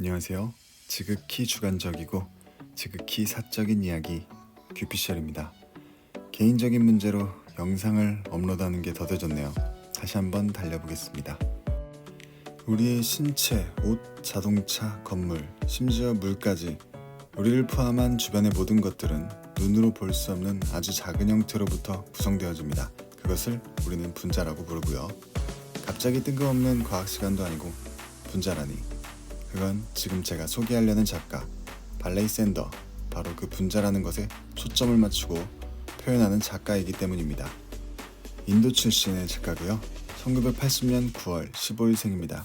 안녕하세요. 지극히 주관적이고 지극히 사적인 이야기 큐피셜입니다. 개인적인 문제로 영상을 업로드하는 게 더뎌졌네요. 다시 한번 달려보겠습니다. 우리의 신체, 옷, 자동차, 건물, 심지어 물까지 우리를 포함한 주변의 모든 것들은 눈으로 볼 수 없는 아주 작은 형태로부터 구성되어집니다. 그것을 우리는 분자라고 부르고요. 갑자기 뜬금없는 과학 시간도 아니고 분자라니. 그건 지금 제가 소개하려는 작가 발레이 샌더 바로 그 분자라는 것에 초점을 맞추고 표현하는 작가이기 때문입니다. 인도 출신의 작가고요. 1980년 9월 15일 생입니다.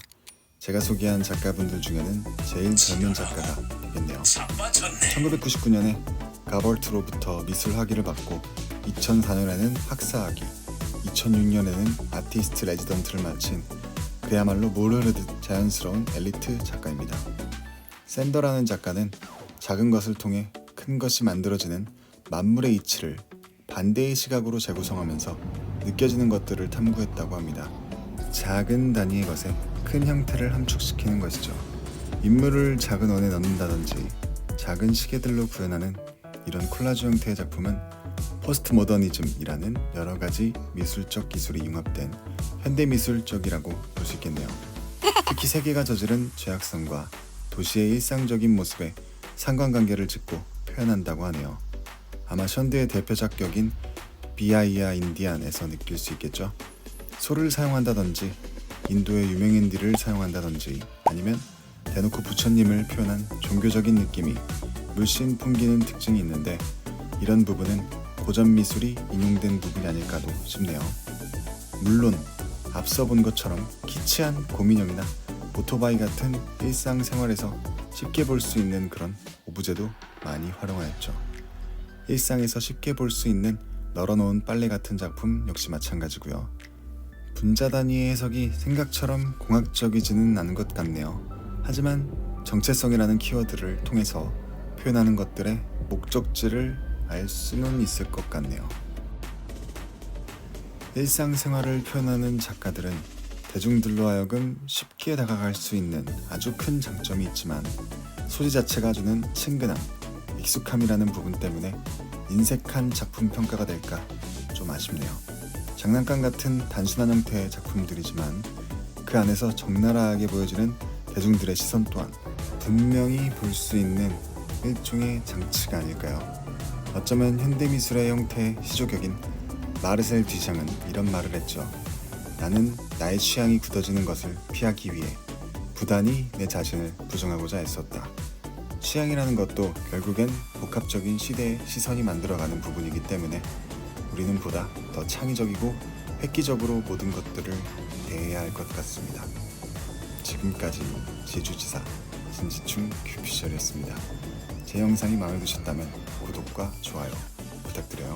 제가 소개한 작가분들 중에는 제일 젊은 작가가 되겠네요. 1999년에 가벌트로부터 미술 학위를 받고 2004년에는 학사 학위, 2006년에는 아티스트 레지던트를 마친 그야말로 모르르듯 자연스러운 엘리트 작가입니다. 샌더라는 작가는 작은 것을 통해 큰 것이 만들어지는 만물의 이치를 반대의 시각으로 재구성하면서 느껴지는 것들을 탐구했다고 합니다. 작은 단위의 것에 큰 형태를 함축시키는 것이죠. 인물을 작은 원에 넣는다든지 작은 시계들로 구현하는 이런 콜라주 형태의 작품은 포스트 모더니즘이라는 여러 가지 미술적 기술이 융합된 현대 미술적이라고 볼 수 있겠네요. 특히 세계가 저지른 죄악성과 도시의 일상적인 모습에 상관관계를 짓고 표현한다고 하네요. 아마 션드의 대표작 격인 비아이아 인디안에서 느낄 수 있겠죠. 소를 사용한다든지 인도의 유명인들을 사용한다든지 아니면 대놓고 부처님을 표현한 종교적인 느낌이 물씬 풍기는 특징이 있는데 이런 부분은 고전 미술이 인용된 부분이 아닐까도 싶네요. 물론 앞서 본 것처럼 키치한 고민형이나 오토바이 같은 일상생활에서 쉽게 볼 수 있는 그런 오브제도 많이 활용하였죠. 일상에서 쉽게 볼 수 있는 널어놓은 빨래 같은 작품 역시 마찬가지고요. 분자 단위의 해석이 생각처럼 공학적이지는 않은 것 같네요. 하지만 정체성이라는 키워드를 통해서 표현하는 것들의 목적지를 알 수는 있을 것 같네요. 일상생활을 표현하는 작가들은 대중들로 하여금 쉽게 다가갈 수 있는 아주 큰 장점이 있지만 소리 자체가 주는 친근함, 익숙함이라는 부분 때문에 인색한 작품 평가가 될까 좀 아쉽네요. 장난감 같은 단순한 형태의 작품들이지만 그 안에서 적나라하게 보여지는 대중들의 시선 또한 분명히 볼 수 있는 일종의 장치가 아닐까요? 어쩌면 현대미술의 형태의 시조격인 마르셀 뒤샹은 이런 말을 했죠. 나는 나의 취향이 굳어지는 것을 피하기 위해 부단히 내 자신을 부정하고자 애썼다. 취향이라는 것도 결국엔 복합적인 시대의 시선이 만들어가는 부분이기 때문에 우리는 보다 더 창의적이고 획기적으로 모든 것들을 대해야 할 것 같습니다. 지금까지 제주지사 진지충 큐피셜이었습니다. 제 영상이 마음에 드셨다면 구독과 좋아요 부탁드려요.